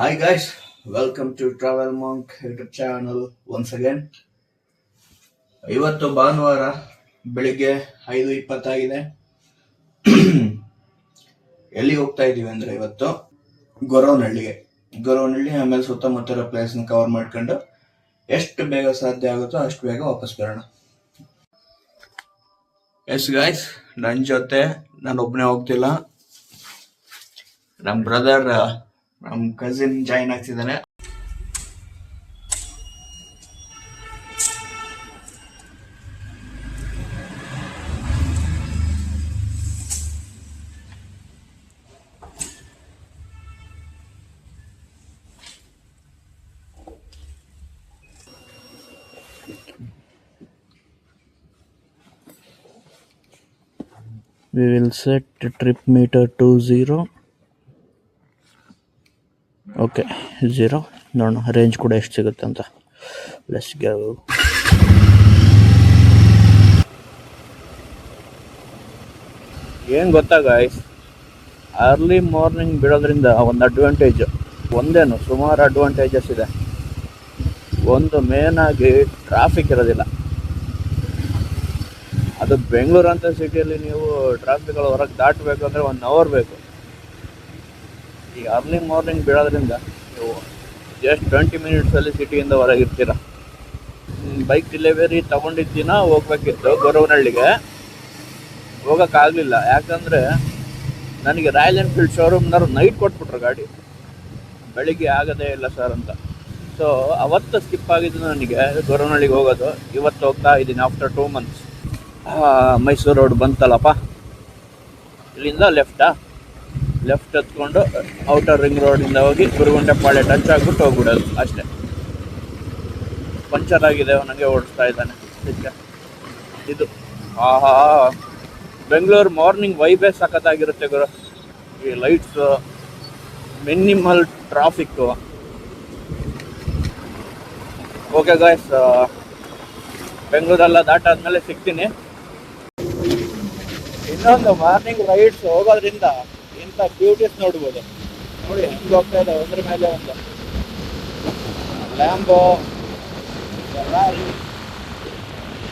Hi guys, welcome to Travel Monk YouTube channel once again. ಇವತ್ತು ಭಾನುವಾರ ಬೆಳಿಗ್ಗೆ ಐದು ಇಪ್ಪತ್ತಾಗಿದೆ. ಎಲ್ಲಿ ಹೋಗ್ತಾ ಇದ್ದೀವಿ ಅಂದ್ರೆ ಇವತ್ತು? ಗೊರವನಹಳ್ಳಿಗೆ. ಗೊರವನಹಳ್ಳಿ ಆಮೇಲೆ ಸುತ್ತಮುತ್ತಲ ಪ್ಲೇಸ್ನ ಕವರ್ ಮಾಡ್ಕೊಂಡು ಎಷ್ಟು ಬೇಗ ಸಾಧ್ಯ ಆಗುತ್ತೋ ಅಷ್ಟು ಬೇಗ ವಾಪಸ್ ಬರೋಣ. ಎಸ್ ಗಾಯ್ಸ್ ನನ್ನ ಜೊತೆ ನಾನು ಒಬ್ಬನೇ ಹೋಗ್ತಿಲ್ಲ. ನಮ್ಮ ಬ್ರದರ್ ನಮ್ಮ ಕಸಿನ್ ಜಾಯಿನ್ ಆಗ್ತಿದ್ದಾನೆ we will set trip meter to zero okay zero ನೋಡೋಣ ರೇಂಜ್ ಕೂಡ ಎಷ್ಟು ಸಿಗುತ್ತೆ ಅಂತ. ಲೆಸ್ ಗ್ಯಾವ್ ಏನು ಗೊತ್ತಾ ಅರ್ಲಿ ಮಾರ್ನಿಂಗ್ ಬಿಡೋದ್ರಿಂದ ಒಂದು ಅಡ್ವಾಂಟೇಜ್ ಒಂದೇನು, ಸುಮಾರು ಅಡ್ವಾಂಟೇಜಸ್ ಇದೆ. ಒಂದು ಮೇನಾಗಿ ಟ್ರಾಫಿಕ್ ಇರೋದಿಲ್ಲ. ಅದು ಬೆಂಗಳೂರು ಅಂತ ಸಿಟಿಯಲ್ಲಿ ನೀವು ಟ್ರಾಫಿಕ್ಗಳು ಹೊರಗೆ ದಾಟಬೇಕು ಅಂದರೆ ಒನ್ ಅವರ್ ಬೇಕು. ಈ ಅರ್ಲಿ ಮಾರ್ನಿಂಗ್ ಬೀಳೋದ್ರಿಂದ ನೀವು ಜಸ್ಟ್ ಟ್ವೆಂಟಿ ಮಿನಿಟ್ಸಲ್ಲಿ ಸಿಟಿಯಿಂದ ಹೊರಗಿರ್ತೀರ ಬೈಕ್ ಡೆಲಿವರಿ ತೊಗೊಂಡಿದ್ದಿನ ಹೋಗ್ಬೇಕಿತ್ತು ಗೊರವನಹಳ್ಳಿಗೆ. ಹೋಗೋಕ್ಕಾಗಲಿಲ್ಲ ಯಾಕಂದರೆ ನನಗೆ ರಾಯಲ್ ಎನ್ಫೀಲ್ಡ್ ಶೋರೂಮ್ನವ್ರು ನೈಟ್ ಕೊಟ್ಬಿಟ್ರು ಗಾಡಿ. ಬೆಳಿಗ್ಗೆ ಆಗೋದೇ ಇಲ್ಲ ಸರ್ ಅಂತ. ಸೊ ಅವತ್ತು ಸ್ಕಿಪ್ ಆಗಿದ್ದು ನನಗೆ ಗೊರವನಹಳ್ಳಿಗೆ ಹೋಗೋದು. ಇವತ್ತು ಹೋಗ್ತಾ ಇದ್ದೀನಿ after two months Mysore road ಬಂತಲ್ಲಪ್ಪ? ಇಲ್ಲಿಂದ ಲೆಫ್ಟಾ ಲೆಫ್ಟ್ ಹತ್ಕೊಂಡು ಔಟರ್ ರಿಂಗ್ ರೋಡಿಂದ ಹೋಗಿ ಗುರುಗುಂಟೆಪಾಳ್ಯ ಟಚ್ ಆಗ್ಬಿಟ್ಟು ಹೋಗ್ಬಿಡೋದು, ಅಷ್ಟೇ. ಪಂಚರ್ ಆಗಿದೆ, ಅವನಿಗೆ ಓಡಿಸ್ತಾ ಇದ್ದಾನೆ. ಇದು. ಆಹಾ! ಬೆಂಗಳೂರು ಮಾರ್ನಿಂಗ್ ವೈಬೇ ಸಖತ್ತಾಗಿರುತ್ತೆ ಗುರು. ಈ lights minimal traffic okay guys ಬೆಂಗಳೂರೆಲ್ಲ ದಾಟಾದ್ಮೇಲೆ ಸಿಗ್ತೀನಿ. ಇನ್ನೊಂದು ಮಾರ್ನಿಂಗ್ ರೈಡ್ಸ್ ಹೋಗೋದ್ರಿಂದ ಇಂಥ ಬ್ಯೂಟೀಸ್ ನೋಡ್ಬೋದು. ನೋಡಿ, ಹೆಂಗೆ ಹೋಗ್ತಾ ಇದೆ, ಒಂದ್ರ ಮೇಲೆ ಒಂದು Lambo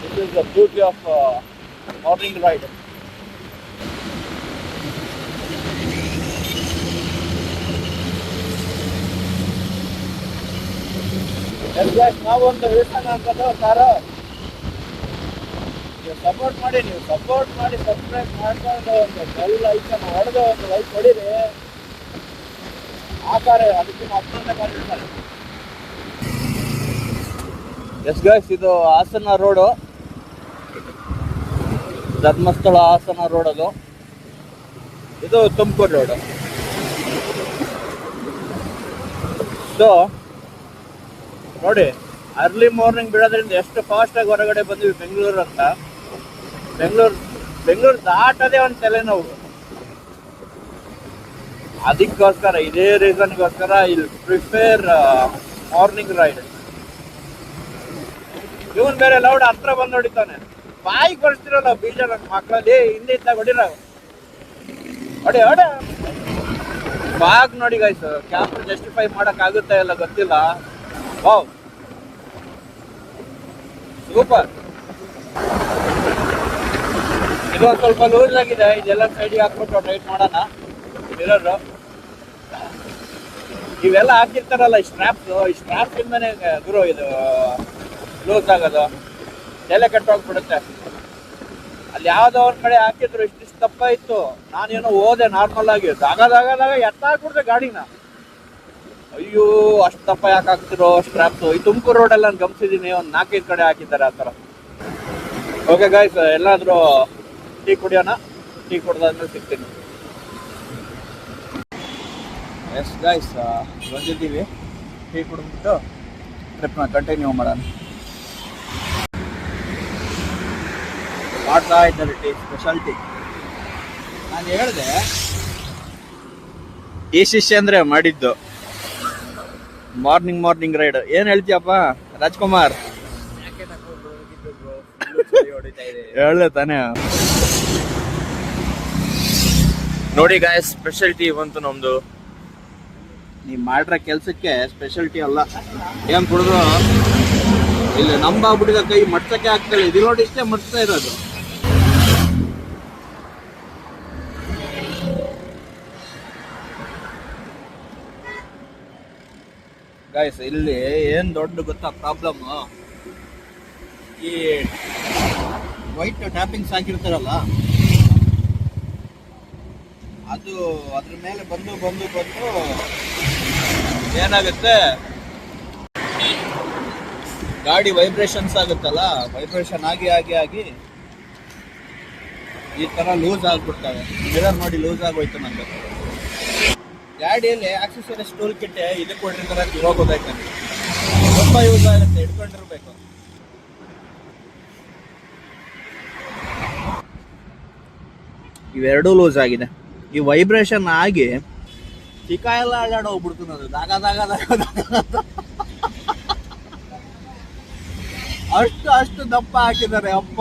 this is the beauty of morning ride ನಾವು ಒಂದು ಅಂತದ್ದು ಅಂತ ನೀವು ಸಪೋರ್ಟ್ ಮಾಡಿ, ನೀವು ಸಪೋರ್ಟ್ ಮಾಡಿ ಸಬ್ಸ್ಕ್ರೈಬ್ ಮಾಡ್ಕೊಂಡು ಒಂದು ಬೆಲ್ ಐಕನ್ ಹೊಡೆದು ಒಂದು ಲೈಕ್ ಹೊಡೀರಿ ಆಕಾರೆ ಅದಕ್ಕಿಂತ ಅಪ್ರೂವ್ನೇ ಮಾಡಿರ್ತಾರೆ. ಎಸ್ ಗಾಯ್ಸ್ ಇದು ಹಾಸನ ರೋಡು ಧರ್ಮಸ್ಥಳ ಹಾಸನ ರೋಡ್ ಅದು. ಇದು ತುಮಕೂರು ರೋಡು ಸೊ ನೋಡಿ ಅರ್ಲಿ ಮಾರ್ನಿಂಗ್ ಬಿಡೋದ್ರಿಂದ ಎಷ್ಟು ಫಾಸ್ಟಾಗಿ ಹೊರಗಡೆ ಬಂದ್ವಿ ಬೆಂಗಳೂರು ಅಂತ. ಬೆಂಗಳೂರು ಬೆಂಗಳೂರು ದಾಟದೇ ಒಂದು ತಲೆನೋವು ಅದಕ್ಕೋಸ್ಕರ, ಇದೇ ರೀಸನ್ಗೋಸ್ಕರ ಇಲ್ಲಿ ಪ್ರಿಫೇರ್ ಮಾರ್ನಿಂಗ್ ರೈಡ್ ಇವನ್ ಬೇರೆ ಲೌಡ್ ಹತ್ರ ಬಂದು ಹೊಡಿತಾನೆ. ಬಾಯಿ ಕೊಡ್ತಿರಲ್ಲ ಬೀಜ ನನ್ನ ಮಕ್ಕಳಲ್ಲಿ ಹಿಂದೆ ಇದ್ದಾಗ ಹೊಡಿರ ಹೊಡಿ, ಹೊಡೆ. ಬಾಗ್ ನೋಡಿ ಗಾಯ್ಸ್ ಕ್ಯಾಮ್ರಾ ಜಸ್ಟಿಫೈ ಮಾಡಕ್ ಆಗುತ್ತಾ ಇಲ್ಲ ಗೊತ್ತಿಲ್ಲ. ವಾವ್. ಸೂಪರ್. ಇದು ಸ್ವಲ್ಪ ಲೂಸ್ ಆಗಿದೆ ಇದೆಲ್ಲ ಸೈಡಿಗೆ ಹಾಕ್ಬಿಟ್ಟು ಟೈಟ್ ಮಾಡೋಣ. ಮಿರರ್ ಇವೆಲ್ಲ ಹಾಕಿರ್ತಾರಲ್ಲ ಸ್ಟ್ರಾಪ್ಸ್ ಈ ಸ್ಟ್ರಾಪ್ ಗುರು ಇದು ಲೂಸ್ ಆಗೋದು. ತಲೆ ಕಟ್ಟೋಗ್ಬಿಡುತ್ತೆ ಅಲ್ಲಿ ಯಾವುದೋ ಅವ್ರ ಕಡೆ ಹಾಕಿದ್ರು ಇಷ್ಟು ತಪ್ಪ ಇತ್ತು ನಾನೇನೋ ಹೋದೆ ನಾರ್ಮಲ್ ಆಗಿ. ದಾಗದಾಗದಾಗ ಎತ್ತಾಕ್ಬಿಡ್ದೆ ಗಾಡಿನ. ಅಯ್ಯೋ, ಅಷ್ಟು ತಪ್ಪ ಯಾಕೆ ಹಾಕ್ತಿರೋ ಸ್ಟ್ರಾಪ್ಸು ಈ ತುಮಕೂರು ರೋಡಲ್ಲಿ ನಾನು ಗಮನಿಸಿದ್ದೀನಿ ಒಂದು ನಾಲ್ಕೈದು ಕಡೆ ಹಾಕಿದ್ದಾರೆ ಆ ಥರ. ಓಕೆ ಗಾಯ್ಸ್ ಎಲ್ಲಾದರೂ ಟೀ ಕುಡಿಯೋಣ. ಟೀ ಕುಡ್ದಾದ್ಮೇಲೆ ಸಿಗ್ತೀನಿ ಎಸ್ ಗಾಯ್ಸ್ ಬಂದಿದ್ದೀವಿ. ಟೀ ಕುಡಿದ್ಬಿಟ್ಟು ಟ್ರಿಪ್ನ ಕಂಟಿನ್ಯೂ ಮಾಡೋಣ. ಮಾಡ್ತಾ ಇದ್ದಾರೆ ಟೀ ಸ್ಪೆಷಲ್ ಟೀ. ನಾನು ಹೇಳಿದೆ ಈ ಶಿಷ್ಯ ಅಂದರೆ ಮಾಡಿದ್ದು. ಮಾರ್ನಿಂಗ್ ಮಾರ್ನಿಂಗ್ ರೈಡ್ ಏನು ಹೇಳ್ತೀಯಪ್ಪ ರಾಜ್ಕುಮಾರ್? ಹೇಳಲೇ ತಾನೇ. ನೋಡಿ ಗಾಯ ಸ್ಪೆಷಲ್ ಟೀ ಬಂತು ನಮ್ದು. ನೀವು ಮಾಡಿರೋ ಕೆಲಸಕ್ಕೆ ಸ್ಪೆಷಾಲಿಟಿ ಅಲ್ಲ. ಏನ್ ಕುಡಿದ್ರು ಇಲ್ಲಿ ನಂಬಾಗ್ಬಿಟ್ಟಿದ ಕೈ ಮಡ್ಸಕ್ಕೆ ಆಗ್ತಲ್ಲ ಇದು ನೋಡಿ ಇಷ್ಟೇ ಮಟ್ಸ್ತಾ ಇರೋದು. ಗಾಯ್ಸ್ ಇಲ್ಲಿ ಏನ್ ದೊಡ್ಡ ಗೊತ್ತಾ ಪ್ರಾಬ್ಲಮ್ ಈ ವೈಟ್ ಟ್ಯಾಪಿಂಗ್ಸ್ ಹಾಕಿರ್ತಾರಲ್ಲ. ಅದು ಅದ್ರ ಮೇಲೆ ಬಂದು ಬಂದು ಬಂದು ಏನಾಗುತ್ತೆ? ಗಾಡಿ ವೈಬ್ರೇಷನ್ಸ್ ಆಗುತ್ತಲ್ಲ ವೈಬ್ರೇಷನ್ ಆಗಿ ಆಗಿ ಆಗಿ ಈ ತರ ಲೂಸ್ ಆಗ್ಬಿಡ್ತವೆ. ಮಿರರ್ ನೋಡಿ ಲೂಸ್ ಆಗೋಯ್ತು ನಂದು ಗಾಡಿಯಲ್ಲಿ ಆಕ್ಸೆಸರೀಸ್ ಟೂಲ್ ಕಿಟ್ ಇದು ಕೊಟ್ಟಿರ್ತಾರೆ ಇವಾಗ ಗೊತ್ತಾಯ್ತು ನನಗೆ ತುಂಬಾ ಯೂಸ್ ಆಗುತ್ತೆ ಇಟ್ಕೊಂಡಿರ್ಬೇಕು ಇವೆರಡೂ ಲೂಸ್ ಆಗಿದೆ. ಈ ವೈಬ್ರೇಷನ್ ಆಗಿ ಚಿಕ್ಕ ಎಲ್ಲ ಅಡ್ಡಾಡ ಹೋಗ್ಬಿಡ್ತು ಅದು ದಾಗ ದಾಗ ಅಷ್ಟು ಅಷ್ಟು ದಪ್ಪ ಹಾಕಿದ್ದಾರೆ, ಅಪ್ಪ.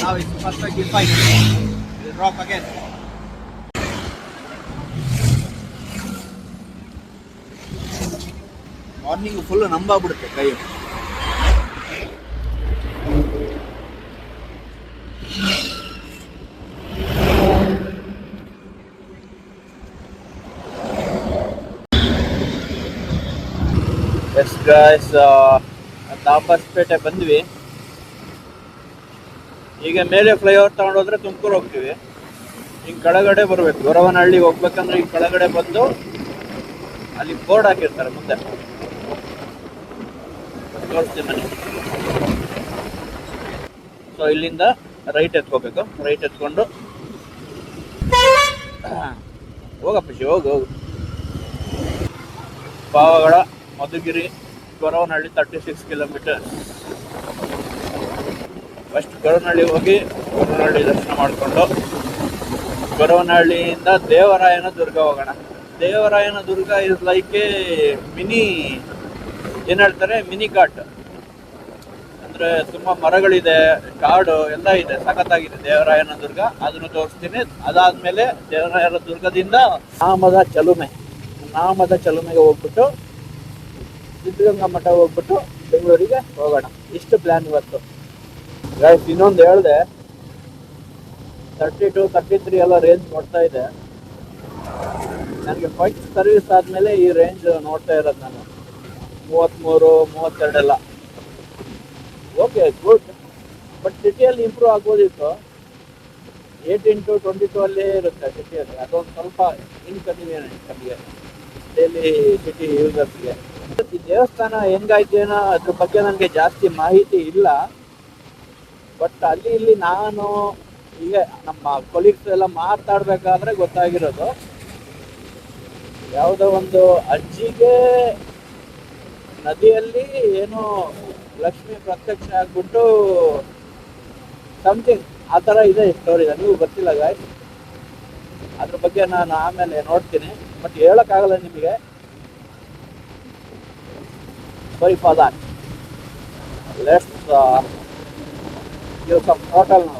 ನಾವು ಇಷ್ಟು ಫಸ್ಟ್ ಗಿಫ್ ಆಯ್ತು ಡ್ರಾಪ್ ಅಗೇನ್ ಮಾರ್ನಿಂಗ್ ಫುಲ್ ನಂಬಾಗ್ಬಿಡುತ್ತೆ ಕೈ ಗಾಯ್ಸ್ ತಾಪಸ್ಪೇಟೆ ಬಂದ್ವಿ. ಈಗ ಮೇಲೆ ಫ್ಲೈಓವರ್ ತಗೊಂಡೋದ್ರೆ ತುಮಕೂರು ಹೋಗ್ತೀವಿ. ಹಿಂಗ್ ಕೆಳಗಡೆ ಬರ್ಬೇಕು. ಗೊರವನಹಳ್ಳಿಗೆ ಹೋಗ್ಬೇಕಂದ್ರೆ ಈ ಕೆಳಗಡೆ ಬಂದು ಅಲ್ಲಿ ಬೋರ್ಡ್ ಹಾಕಿರ್ತಾರೆ ಮುಂದೆ. ತೋರಿಸ್ತೀನಿ ಸೊ ಇಲ್ಲಿಂದ ರೈಟ್ ಎತ್ಕೋಬೇಕು. ರೈಟ್ ಎತ್ಕೊಂಡು. ಹೋಗಪ್ಪ ಹೋಗು ಹೋಗು. Pavagada, Madhugiri. Goravanahalli thirty six kilometre first Goravanahalli ಹೋಗಿ ಗೊರವನಹಳ್ಳಿ ದರ್ಶನ ಮಾಡಿಕೊಂಡು ಗೊರವನಹಳ್ಳಿಯಿಂದ ದೇವರಾಯನ ದುರ್ಗ ಹೋಗೋಣ. Devarayana Durga is like a mini ಏನು ಹೇಳ್ತಾರೆ? ಮಿನಿ ಘಾಟ್. ಅಂದರೆ ತುಂಬ ಮರಗಳಿದೆ, ಕಾಡು ಎಲ್ಲ ಇದೆ, ಸಖತ್ತಾಗಿದೆ ದೇವರಾಯನ ದುರ್ಗ. ಅದನ್ನು ತೋರಿಸ್ತೀನಿ. ಅದಾದಮೇಲೆ ದೇವರಾಯನ ದುರ್ಗದಿಂದ ನಾಮದ ಚಲುಮೆ. ನಾಮದ ಚಲುಮೆಗೆ ಹೋಗ್ಬಿಟ್ಟು ಸಿದ್ಧಗಂಗಾ ಮಠ ಹೋಗ್ಬಿಟ್ಟು ಬೆಂಗಳೂರಿಗೆ ಹೋಗೋಣ. ಇಷ್ಟು ಪ್ಲಾನ್ ಇವತ್ತು. ಗೈಸ್ ಇನ್ನೊಂದು ಹೇಳ್ದೆ ತರ್ಟಿ ಟು ತರ್ಟಿ ತ್ರೀ ಎಲ್ಲ ರೇಂಜ್ ನೋಡ್ತಾ ಇದೆ ನನಗೆ ಫಸ್ಟ್ ಸರ್ವಿಸ್ ಆದಮೇಲೆ ಈ ರೇಂಜ್ ನೋಡ್ತಾ ಇರೋದು ನಾನು. ಮೂವತ್ತ್ಮೂರು ಮೂವತ್ತೆರಡೆಲ್ಲ. ಓಕೆ ಗುಡ್ ಬಟ್ ಸಿಟಿಯಲ್ಲಿ ಇಂಪ್ರೂವ್ ಆಗ್ಬೋದಿತ್ತು. ಏಯ್ಟೀನ್ ಟು ಟ್ವೆಂಟಿ ಟು ಅಲ್ಲೇ ಇರುತ್ತೆ ಸಿಟಿಯಲ್ಲಿ ಅದೊಂದು ಸ್ವಲ್ಪ ಇನ್ಕನ್ವೀನಿಯಂಟ್ ನಮಗೆ. ಡೈಲಿ ಸಿಟಿ ಯೂಸರ್ಸ್ಗೆ ಈ ದೇವಸ್ಥಾನ ಹೆಂಗಾಯ್ತು ಏನೋ ಅದ್ರ ಬಗ್ಗೆ ನನಗೆ ಜಾಸ್ತಿ ಮಾಹಿತಿ ಇಲ್ಲ. ಬಟ್ ಅಲ್ಲಿ ಇಲ್ಲಿ ನಾನು ಈಗ ನಮ್ಮ ಕೊಲೀಗ್ಸ್ ಎಲ್ಲ ಮಾತಾಡ್ಬೇಕಾದ್ರೆ ಗೊತ್ತಾಗಿರೋದು. ಯಾವುದೋ ಒಂದು ಅಜ್ಜಿಗೆ ನದಿಯಲ್ಲಿ ಏನೋ ಲಕ್ಷ್ಮಿ ಪ್ರತ್ಯಕ್ಷ ಆಗ್ಬಿಟ್ಟು ಸಮಥಿಂಗ್ ಆ ಥರ ಇದೆ ಸ್ಟೋರಿ ನನಗೂ ಗೊತ್ತಿಲ್ಲ ಗಾಯ್ ಅದ್ರ ಬಗ್ಗೆ ನಾನು ಆಮೇಲೆ ನೋಡ್ತೀನಿ. ಬಟ್ ಹೇಳೋಕ್ಕಾಗಲ್ಲ ನಿಮಗೆ. Sorry for that let's give some total ನಾವು ಅಪ್ಪ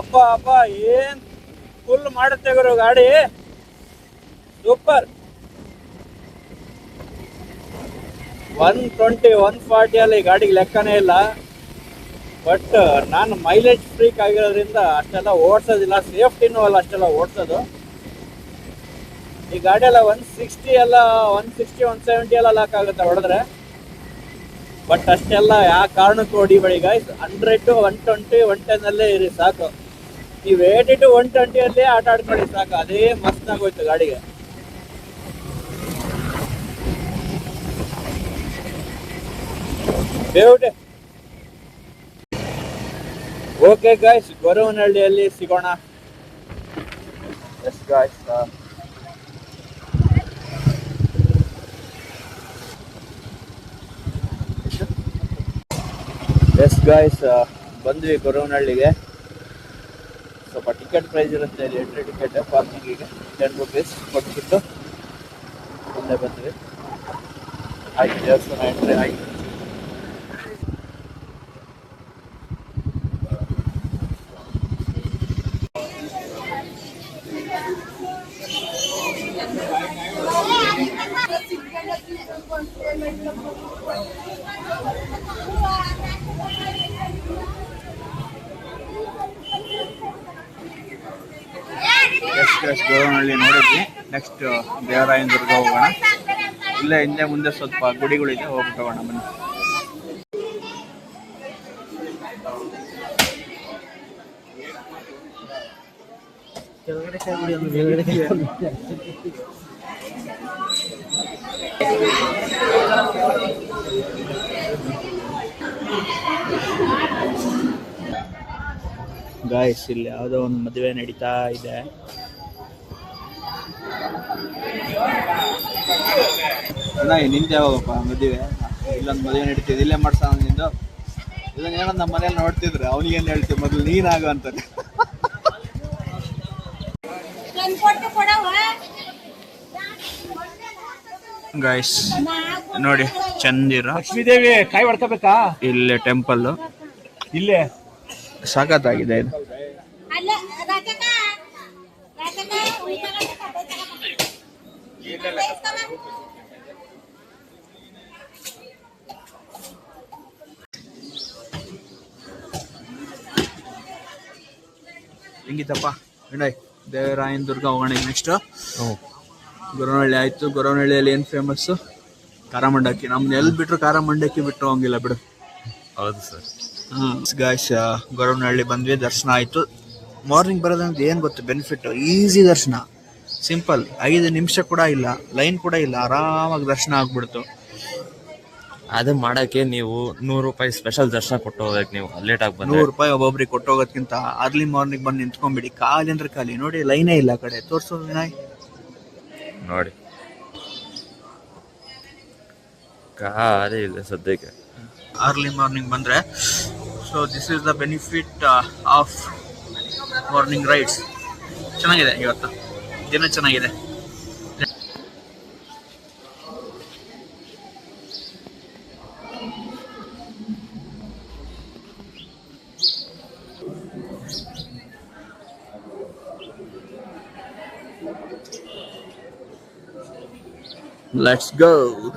ಅಪ್ಪ ಅಪ್ಪ, ಏನ್ ಫುಲ್ ಮಾಡುತ್ತೆ ಗುರು, ಗಾಡಿ? Super one twenty one forty ಅಲ್ಲಿ ಗಾಡಿಗೆ ಲೆಕ್ಕನೇ ಇಲ್ಲ. ಬಟ್ ನಾನು ಮೈಲೇಜ್ ಫ್ರೀಕ್ ಆಗಿರೋದ್ರಿಂದ ಅಷ್ಟೆಲ್ಲ ಓಡಿಸೋದಿಲ್ಲ. ಸೇಫ್ಟಿನೂ ಅಲ್ಲ ಅಷ್ಟೆಲ್ಲ ಓಡಿಸೋದು. ಈ ಗಾಡಿಯೆಲ್ಲ ಒನ್ ಸಿಕ್ಸ್ಟಿ ಎಲ್ಲ ಒನ್ ಸಿಕ್ಸ್ಟಿ ಒನ್ ಸೆವೆಂಟಿ ಎಲ್ಲ ಲಾಕ್ ಆಗುತ್ತೆ ಹೊಡೆದ್ರೆ. ಬಟ್ ಅಷ್ಟೆಲ್ಲ ಯಾವ ಕಾರಣಕ್ಕೂ ಹೊಡಿಬೇಡಿ guys hundred one twenty one ten ಅಲ್ಲೇ ಇರಿ, ಸಾಕು. ನೀವು ಏಟಿ ಟು ಒನ್ ಟ್ವೆಂಟಿಯಲ್ಲೇ ಆಟ ಆಡ್ಕೊಳ್ಳಿ, ಸಾಕು. ಅದೇ ಮಸ್ತ್ ಆಗೋಯ್ತು ಗಾಡಿಗೆ ಓಕೆ ಗಾಯ್ಸ್ ಗೊರವನಹಳ್ಳಿಯಲ್ಲಿ ಸಿಗೋಣ. ಎಸ್ ಗಾಯ್ಸ್ ಗಾಯ್ಸ್ ಬಂದ್ವಿ ಗೊರವನಹಳ್ಳಿಗೆ ಸ್ವಲ್ಪ ಟಿಕೆಟ್ ಪ್ರೈಸ್ ಇರುತ್ತೆ ಇಲ್ಲಿ ಎಂಟ್ರಿ ಟಿಕೆಟ್ ಪಾರ್ಕಿಂಗಿಗೆ ಟೆನ್ ರುಪೀಸ್ ಕೊಟ್ಬಿಟ್ಟು ಮುಂದೆ ಬಂದ್ವಿ. ಆಯ್ತು, ದೇವಸ್ಥಾನ ಎಂಟ್ರಿ ಆಯ್ತು. ಎಸ್ ಗೊರವನಹಳ್ಳಿ ನೋಡಿದ್ವಿ. ನೆಕ್ಸ್ಟ್ ದೇವರಾಯನ ದುರ್ಗ ಹೋಗೋಣ. ಇಲ್ಲ ಹಿಂದೆ ಮುಂದೆ ಸ್ವಲ್ಪ ಗುಡಿಗಳಿದೆ, ಹೋಗಿ ಹೋಗೋಣ ಬನ್ನಿ. ಗಾಯ್ಸ್ ಇಲ್ಲಿ ಯಾವುದೋ ಒಂದು ಮದುವೆ ನಡೀತಾ ಇದೆ. ಅಣ್ಣ ನಿಂದೆ ಹೋಗಪ್ಪ ಮದುವೆ. ಇಲ್ಲೊಂದು ಮದುವೆ ನಡೀತಿದೆ ಇಲ್ಲೇ ಮಾಡ್ಸೋಣ ನಿಂದು. ಇದನ್ನ ಏನೋ ನಮ್ಮ ಮನೇಲಿ ನೋಡ್ತಿದ್ರೆ ಅವನಿಗೆ ಏನು ಹೇಳ್ತೀವಿ ಮೊದಲು ನೀನಾಗು ಅಂತಾನೆ ಅಂತ. ಗಾಯ್ಸ್ ನೋಡಿ ಚಂದಿರ. ಲಕ್ಷ್ಮೀದೇವಿ ಕಾಯಿ ಹೊಡ್ಕೋಬೇಕಾ ಇಲ್ಲೇ ಟೆಂಪಲ್ ಇಲ್ಲೇ. ಸಾಕತ್ತಾಗಿದೆ ಇದು. ಹೆಂಗಿತ್ತಪ್ಪ? ವಿನಯ್ ದೇವರಾಯನ ದುರ್ಗ ಹೋಗೋಣ ನೆಕ್ಸ್ಟ್ ಗೊರವನಹಳ್ಳಿ ಆಯ್ತು. ಗೊರವನಹಳ್ಳಿಯಲ್ಲಿ ಏನು ಫೇಮಸ್ಸು ಖಾರ ಮಂಡಕ್ಕಿ ನಮ್ನ ಎಲ್ಲಿ ಬಿಟ್ರು ಖಾರ ಮಂಡಕ್ಕಿ ಬಿಟ್ಟು ಹೋಗಿಲ್ಲ ಬಿಡು. ಹೌದು ಸರ್ ಗಾಯ್ಸ್ ಗೊರವನಹಳ್ಳಿ ಬಂದ್ವಿ ದರ್ಶನ ಆಯ್ತು. ಮಾರ್ನಿಂಗ್ ಬರೋದಂದ್ರೆ ಏನು ಗೊತ್ತು? ಬೆನಿಫಿಟ್ ಈಸಿ ದರ್ಶನ. ಸಿಂಪಲ್ ಐದು ನಿಮಿಷ ಕೂಡ ಇಲ್ಲ ಲೈನ್ ಕೂಡ ಇಲ್ಲ ಆರಾಮಾಗಿ ದರ್ಶನ ಆಗ್ಬಿಡ್ತು. ಅದು ಮಾಡಕ್ಕೆ ನೀವು ನೂರು ರೂಪಾಯಿ ಸ್ಪೆಷಲ್ ದರ್ಶನ ಕೊಟ್ಟು ಹೋಗ್ಬೇಕು ನೀವು. ಲೇಟ್ ಆಗಿ ಬಂದ್ರೆ. ನೂರು ರೂಪಾಯಿ ಒಬ್ಬೊಬ್ರಿಗೆ ಕೊಟ್ಟೋಗೋದ್ಕಿಂತ ಅರ್ಲಿ ಮಾರ್ನಿಂಗ್ ಬಂದು ನಿಂತ್ಕೊಂಡ್ಬಿಡಿ. ಖಾಲಿ ಅಂದ್ರೆ ಖಾಲಿ. ನೋಡಿ ಲೈನೇ ಇಲ್ಲ ಆ ಕಡೆ. ತೋರಿಸೋದು ವಿನಾಯ್ ನೋಡಿ. ಖಾಲಿ ಇಲ್ಲ ಸದ್ಯಕ್ಕೆ. ಅರ್ಲಿ ಮಾರ್ನಿಂಗ್ ಬಂದ್ರೆ. So this is the benefit of morning rides ಚೆನ್ನಾಗಿದೆ ಇವತ್ತು. ದಿನ ಚೆನ್ನಾಗಿದೆ. Let's go.